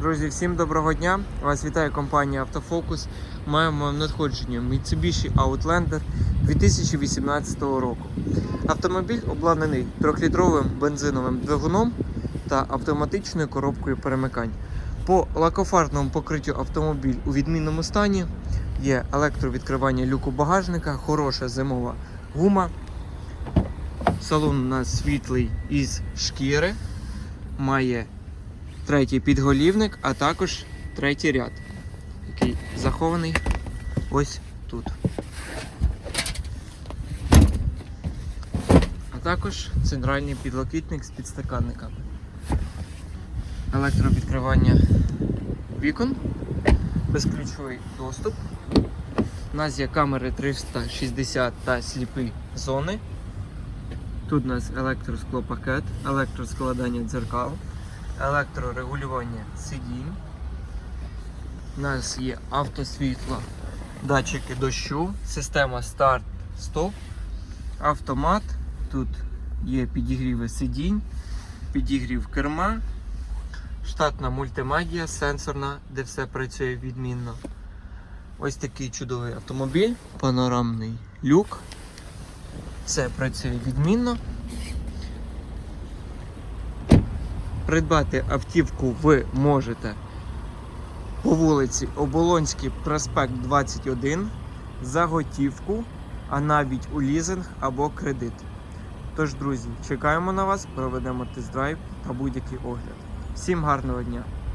Друзі, всім доброго дня! Вас вітає компанія Автофокус. Маємо надходження Mitsubishi Outlander 2018 року. Автомобіль обладнаний 3-літровим бензиновим двигуном та автоматичною коробкою перемикань. По лакофарбному покриттю автомобіль у відмінному стані. Є електровідкривання люку багажника, хороша зимова гума. Салон у нас світлий із шкіри. Має третій підголівник, а також третій ряд, який захований ось тут. А також центральний підлокітник з підстаканниками. Електровідкривання вікон, безключовий доступ. У нас є камери 360 та сліпі зони. Тут у нас електросклопакет, електроскладання дзеркал електрорегулювання сидінь. У нас є автосвітло, датчики дощу, система старт-стоп, автомат. Тут є підігріви сидінь, підігрів керма, штатна мультимедіа, сенсорна, де все працює відмінно. Ось такий чудовий автомобіль, панорамний люк. Все працює відмінно. Придбати автівку ви можете по вулиці Оболонський проспект 21 за готівку, а навіть у лізинг або кредит. Тож, друзі, чекаємо на вас, проведемо тест-драйв та будь-який огляд. Всім гарного дня!